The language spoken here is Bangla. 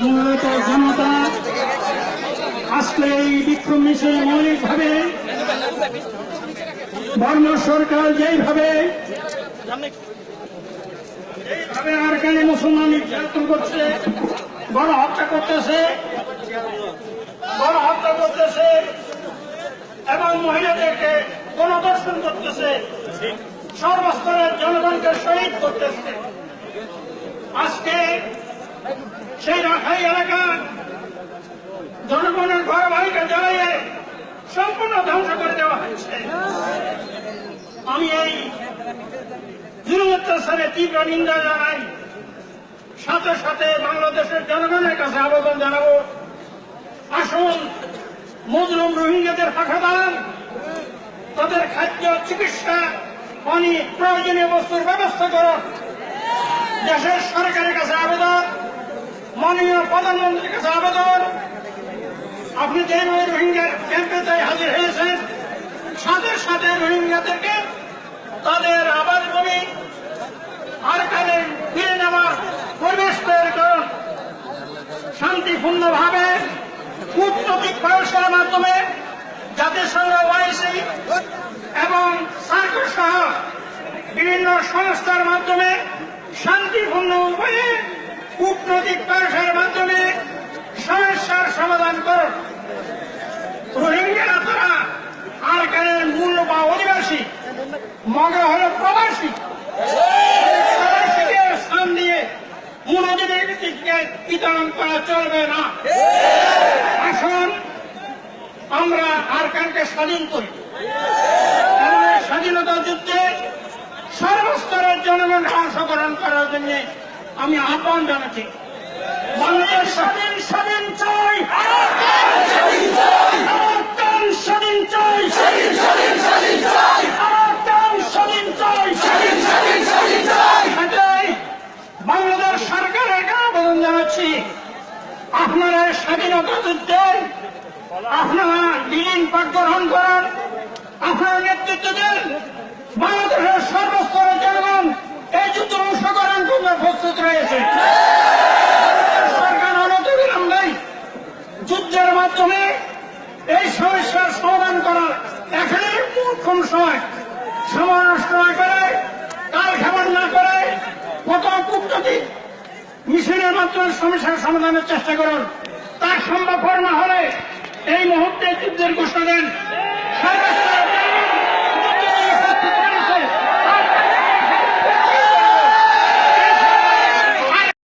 মূলত জনতা আজকে এই বিক্ষোভ মিছিলে মৌলিকভাবে বর্ণ সরকার যেইভাবে আরকানে মুসলমান নির্যাতন করছে বড় হত্যা করতেছে বড় হত্যা করতেছে এবং মহিলাদেরকে গণদর্শন করতেছে, সর্বস্তরের জনগণকে শহীদ করতেছে। আজকে সেই রাখাই এলাকা। জনগণের ঘর বাড়িকে জ্বালিয়ে সম্পূর্ণ ধ্বংস করে দেওয়া হয়েছে। আমি এই জুলুমত্যাচারে তীব্র নিন্দা জানাই। সাথে সাথে বাংলাদেশের জনগণের কাছে আবেদন জানাব। আসুন, মজলুম রোহিঙ্গাদের ফাঁকা দান তাদের খাদ্য, চিকিৎসা, পানি, প্রয়োজনীয় বস্তুর ব্যবস্থা করুন। দেশের সরকারের কাছে আবেদন। মাননীয় প্রধানমন্ত্রীর কাছে আবেদন? আপনি যেভাবে রোহিঙ্গার ক্যাম্পে তাই হাজির হয়েছেন, সাথে সাথে রোহিঙ্গাদেরকে তাদের আবাদ ভূমি আর কালে ফিরে নেওয়ার পরিবেশ তৈরি করুন। শান্তিপূর্ণভাবে কূটনৈতিক প্রয়াসের মাধ্যমে জাতিসংঘ, ওয়াইসি এবং সার্ক সহ বিভিন্ন সংস্থার মাধ্যমে শান্তিপূর্ণ উপায়ে কূটনৈতিক প্রয়াসের মাধ্যমে সমস্যার সমাধান করুন। রোহিঙ্গারা তারা আরকানের মূল বা অধিবাসী মগা হল প্রবাসী। প্রবাসীকে স্থান দিয়ে মূল অধিবাসীকে বিতরণ করা চলবে না। আসুন, আমরা আরকানকে স্বাধীন করি। স্বাধীনতা যুদ্ধে সর্বস্তরের জনগণকে অংশগ্রহণ করার জন্য আমি আহ্বান জানাচ্ছি। বাংলাদেশ স্বাধীন স্বাধীন চাই। জানাচ্ছি। আপনারা স্বাধীনতা যুদ্ধে আপনারা দিন পাঠ গ্রহণ করেন। আপনারা নেতৃত্ব দেন। বাংলাদেশের সর্বস্তরের জনগণ এই যুদ্ধে অংশগ্রহণ করতে প্রস্তুত রয়েছে সরকার অনতিবিলম্বে যুদ্ধের মাধ্যমে এই সমস্যার সমাধান করার এখানে কম সময় সময় নষ্ট না করে, কাল খেমন না করে কত কূটনৈতিক মিশনের মাধ্যমে সমস্যার সমাধানের চেষ্টা করুন। তার সম্ভব না হলে এই মুহূর্তে যুদ্ধের ঘোষণা দেন।